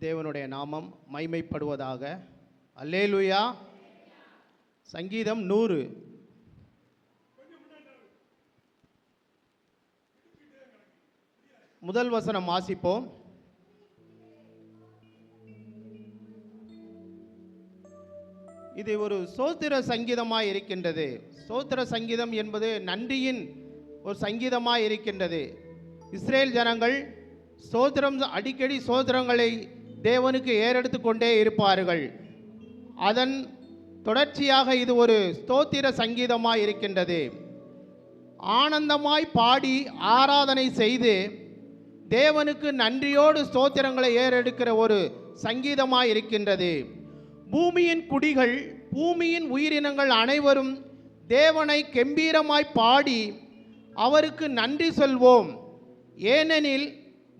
தேவனுடைய நாமம் மைமைப்படுவதாக. அல்லேலுயா. சங்கீதம் நூறு. முதல் வசனம் வாசிப்போம். இது ஒரு சோத்திர சங்கீதமாய் இருக்கின்றது. சோத்திர சங்கீதம் என்பது நன்றியின் ஒரு சங்கீதமாய் இருக்கின்றது. இஸ்ரேல் ஜனங்கள் சோத்திரம் அடிக்கடி சோத்திரங்களை தேவனுக்கு ஏறெடுத்து கொண்டே இருப்பார்கள். அதன் தொடர்ச்சியாக இது ஒரு ஸ்தோத்திர சங்கீதமாக இருக்கின்றது. ஆனந்தமாய் பாடி ஆராதனை செய்து தேவனுக்கு நன்றியோடு ஸ்தோத்திரங்களை ஏறெடுக்கிற ஒரு சங்கீதமாய் இருக்கின்றது. பூமியின் குடிகள் பூமியின் உயிரினங்கள் அனைவரும் தேவனை கெம்பீரமாய் பாடி அவருக்கு நன்றி சொல்வோம். ஏனெனில்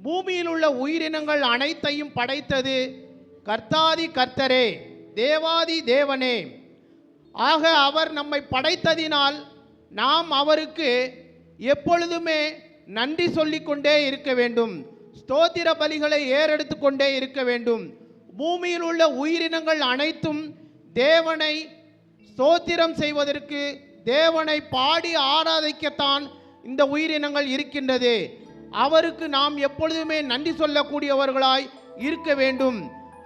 பூமியில் உள்ள உயிரினங்கள் அனைத்தையும் படைத்தது கர்த்தாதி கர்த்தரே தேவாதி தேவனே. ஆக அவர் நம்மை படைத்ததினால் நாம் அவருக்கு எப்பொழுதுமே நன்றி சொல்லிக்கொண்டே இருக்க வேண்டும். ஸ்தோத்திர பலிகளை ஏறெடுத்து கொண்டே இருக்க வேண்டும். பூமியில் உள்ள உயிரினங்கள் அனைத்தும் தேவனை ஸ்தோத்திரம் செய்வதற்கு தேவனை பாடி ஆராதிக்கத்தான் இந்த உயிரினங்கள் இருக்கின்றது. அவருக்கு நாம் எப்பொழுதுமே நன்றி சொல்லக்கூடியவர்களாய் இருக்க வேண்டும்.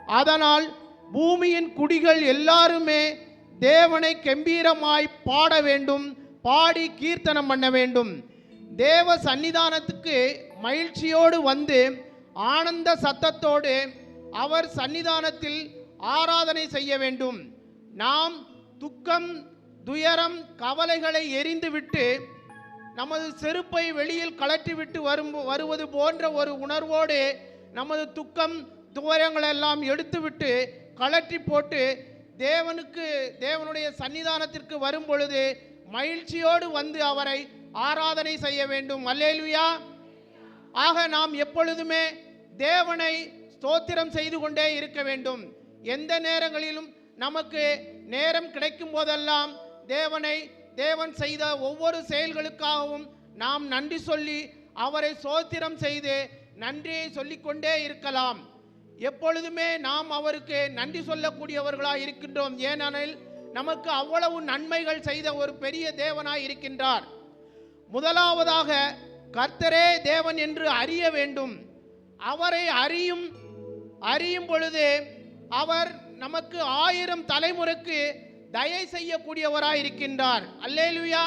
அதனால் பூமியின் குடிகள் எல்லாருமே தேவனை கம்பீரமாய் பாட வேண்டும் பாடி கீர்த்தனம் பண்ண வேண்டும். தேவ சன்னிதானத்துக்கு மகிழ்ச்சியோடு வந்து ஆனந்த சத்தத்தோடு அவர் சன்னிதானத்தில் ஆராதனை செய்ய வேண்டும். நாம் துக்கம் துயரம் கவலைகளை எரிந்துவிட்டு நமது செருப்பை வெளியில் கலற்றிவிட்டு வரும் வருவது போன்ற ஒரு உணர்வோடு நமது துக்கம் துவரங்களெல்லாம் எடுத்துவிட்டு கலற்றி போட்டு தேவனுக்கு தேவனுடைய சன்னிதானத்திற்கு வரும் பொழுது மகிழ்ச்சியோடு வந்து அவரை ஆராதனை செய்ய வேண்டும். அல்லேலுயா. ஆக நாம் எப்பொழுதுமே தேவனை ஸ்தோத்திரம் செய்து கொண்டே இருக்க வேண்டும். எந்த நேரங்களிலும் நமக்கு நேரம் கிடைக்கும் போதெல்லாம் தேவனை தேவன் செய்த ஒவ்வொரு செயல்களுக்காகவும் நாம் நன்றி சொல்லி அவரை சோத்திரம் செய்து நன்றியை சொல்லிக்கொண்டே இருக்கலாம். எப்பொழுதுமே நாம் அவருக்கு நன்றி சொல்லக்கூடியவர்களாக இருக்கின்றோம். ஏனெனில் நமக்கு அவ்வளவு நன்மைகள் செய்த ஒரு பெரிய தேவனாய் இருக்கின்றார். முதலாவதாக கர்த்தரே தேவன் என்று அறிய வேண்டும். அவரை அறியும் அறியும் பொழுது அவர் நமக்கு ஆயிரம் தலைமுறைக்கு தயை செய்யக்கூடியவராய் இருக்கின்றார் அல்லேலுயா.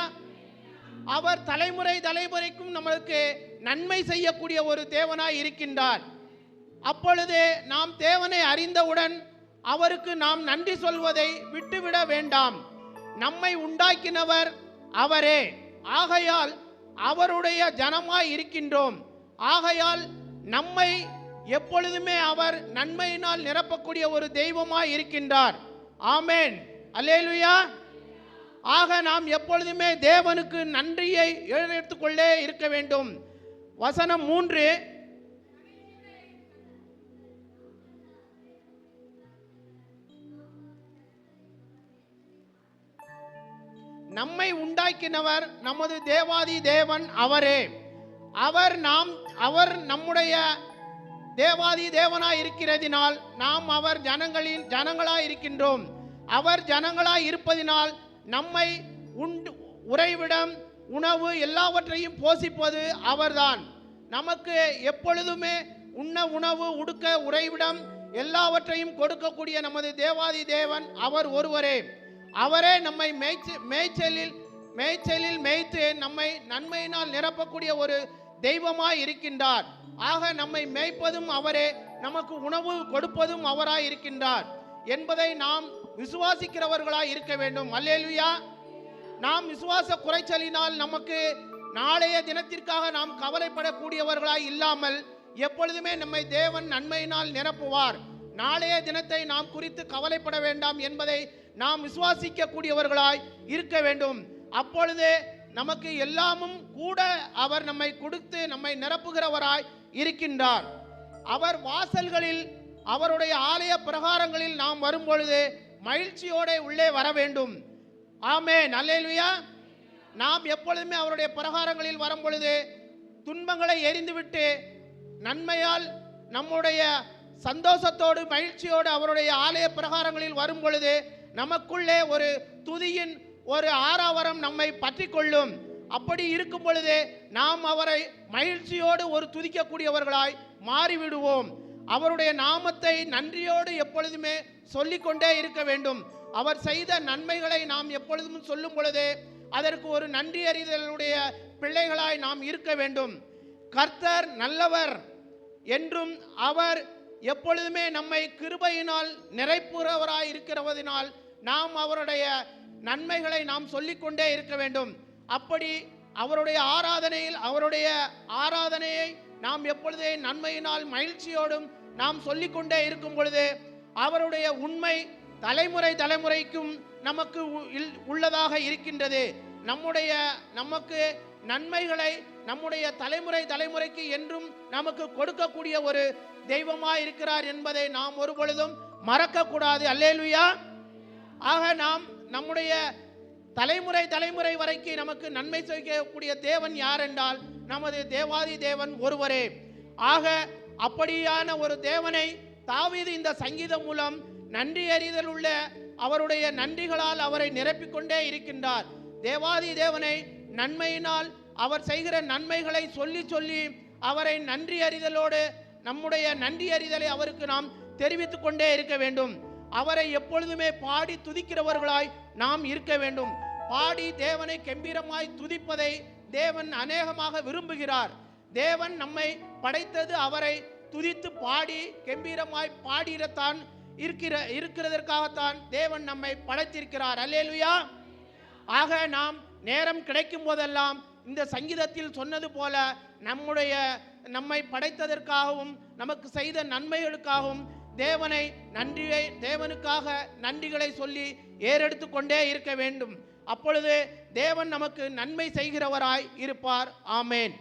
அவர் தலைமுறை தலைமுறைக்கும் நம்மளுக்கு நன்மை செய்யக்கூடிய ஒரு தேவனாய் இருக்கின்றார் அப்பொழுது நாம் தேவனை அறிந்தவுடன் அவருக்கு நாம் நன்றி சொல்வதை விட்டுவிட வேண்டாம். நம்மை உண்டாக்கினவர் அவரே. ஆகையால் அவருடைய ஜனமாய் இருக்கின்றோம் ஆகையால் நம்மை எப்பொழுதுமே அவர் நன்மையினால் நிரப்பக்கூடிய ஒரு தெய்வமாய் இருக்கின்றார் ஆமேன். அல்லேலுயா. ஆக நாம் எப்பொழுதுமே தேவனுக்கு நன்றியை எடுத்துக்கொண்டே இருக்க வேண்டும். வசனம் மூன்று. நம்மை உண்டாக்கினவர் நமது தேவாதி தேவன் அவரே. அவர் நாம் அவர் நம்முடைய தேவாதி தேவனாய் இருக்கிறதினால் நாம் அவர் ஜனங்களின் ஜனங்களாய் இருக்கின்றோம் அவர் ஜனங்களாய் இருப்பதினால் நம்மை உண்டு உறைவிடம் உணவு எல்லாவற்றையும் போஷிப்பது அவர்தான். நமக்கு எப்பொழுதுமே உண்ண உணவு உடுக்க உறைவிடம் எல்லாவற்றையும் கொடுக்கக்கூடிய நமது தேவாதி தேவன் அவர் ஒருவரே. அவரே நம்மை மேய்ச்சி மேய்ச்சலில் மேய்ச்சலில் மேய்த்து நம்மை நன்மையினால் நிரப்பக்கூடிய ஒரு தெய்வமாய் இருக்கின்றார். ஆக நம்மை மேய்ப்பதும் அவரே நமக்கு உணவு கொடுப்பதும் அவராய் இருக்கின்றார். என்பதை நாம் விசுவாசிக்கிறவர்களாய் இருக்க வேண்டும். அல்லேலுயா. நாம் விசுவாச குறைச்சலினால் நமக்கு நாளைய தினத்திற்காக நாம் கவலைப்படக்கூடியவர்களாய் இல்லாமல் எப்பொழுதுமே நம்மை தேவன் நன்மையினால் நிரப்புவார். நாளைய தினத்தை நாம் குறித்து கவலைப்பட வேண்டாம் என்பதை நாம் விசுவாசிக்கக்கூடியவர்களாய் இருக்க வேண்டும். அப்பொழுது நமக்கு எல்லாமும் கூட அவர் நம்மை கொடுத்து நம்மை நிரப்புகிறவராய் இருக்கின்றார். அவர் வாசல்களில் அவருடைய ஆலய பிரகாரங்களில் நாம் வரும்பொழுது மகிழ்ச்சியோட உள்ளே வர வேண்டும். ஆமே நல்லேலுயா நாம் எப்பொழுதுமே அவருடைய பிரகாரங்களில் வரும் பொழுது துன்பங்களை எரிந்துவிட்டு நன்மையால் நம்முடைய சந்தோஷத்தோடு மகிழ்ச்சியோடு அவருடைய ஆலய பிரகாரங்களில் வரும் பொழுது நமக்குள்ளே ஒரு துதியின் ஒரு ஆறாவரம் நம்மை பற்றி கொள்ளும் அப்படி இருக்கும் பொழுது நாம் அவரை மகிழ்ச்சியோடு ஒரு துதிக்கக்கூடியவர்களாய் மாறிவிடுவோம். அவருடைய நாமத்தை நன்றியோடு எப்பொழுதுமே சொல்லிக்கொண்டே இருக்க வேண்டும். அவர் செய்த நன்மைகளை நாம் எப்பொழுதும் சொல்லும் பொழுது அதற்கு ஒரு நன்றி அறிதலுடைய பிள்ளைகளாய் நாம் இருக்க வேண்டும். கர்த்தர் நல்லவர் என்றும் அவர் எப்பொழுதுமே நம்மை கிருபையினால் நிறைப்புறவராய் இருக்கிறவதினால் நாம் அவருடைய நன்மைகளை நாம் சொல்லிக்கொண்டே இருக்க வேண்டும். அப்படி அவருடைய ஆராதனையில் அவருடைய ஆராதனையை நாம் எப்பொழுதே நன்மையினால் மகிழ்ச்சியோடும் நாம் சொல்லிக்கொண்டே இருக்கும் பொழுது அவருடைய உண்மை தலைமுறை தலைமுறைக்கும் நமக்கு உள்ளதாக இருக்கின்றது. நம்முடைய நமக்கு நன்மைகளை நம்முடைய தலைமுறை தலைமுறைக்கு என்றும் நமக்கு கொடுக்கக்கூடிய ஒரு தெய்வமாக இருக்கிறார் என்பதை நாம் ஒரு பொழுதும் மறக்கக்கூடாது. அல்லேலுயா. ஆக நாம் நம்முடைய தலைமுறை தலைமுறை வரைக்கும் நமக்கு நன்மை செய்யக்கூடிய தேவன் யார் என்றால் நமது தேவாதி தேவன் ஒருவரே. ஆக அப்படியான ஒரு தேவனை தாவீது இந்த சங்கீதம் மூலம் நன்றி அறிதல் உள்ள அவருடைய நன்றிகளால் அவரை நிரப்பிக்கொண்டே இருக்கின்றார். தேவாதி தேவனை நன்மையினால் அவர் செய்கிற நன்மைகளை சொல்லி சொல்லி அவரை நன்றி அறிதலோடு நம்முடைய நன்றி அறிதலை அவருக்கு நாம் தெரிவித்துக் கொண்டே இருக்க வேண்டும். அவரை எப்பொழுதுமே பாடி துதிக்கிறவர்களாய் நாம் இருக்க வேண்டும். பாடி தேவனை கம்பீரமாய் துதிப்பதை தேவன் அநேகமாக விரும்புகிறார். தேவன் நம்மை படைத்தது அவரை துதித்து பாடி கம்பீரமாய் பாடிடத்தான் இருக்கிற இருக்கிறதற்காகத்தான் தேவன் நம்மை படைத்திருக்கிறார். அல்லேலுயா. ஆக நாம் நேரம் கிடைக்கும் போதெல்லாம் இந்த சங்கீதத்தில் சொன்னது போல நம்முடைய நம்மை படைத்ததற்காகவும் நமக்கு செய்த நன்மைகளுக்காகவும் தேவனை நன்றியை தேவனுக்காக நன்றிகளை சொல்லி ஏறெடுத்து கொண்டே இருக்க வேண்டும். அப்பொழுது தேவன் நமக்கு நன்மை செய்கிறவராய் இருப்பார். ஆமேன்.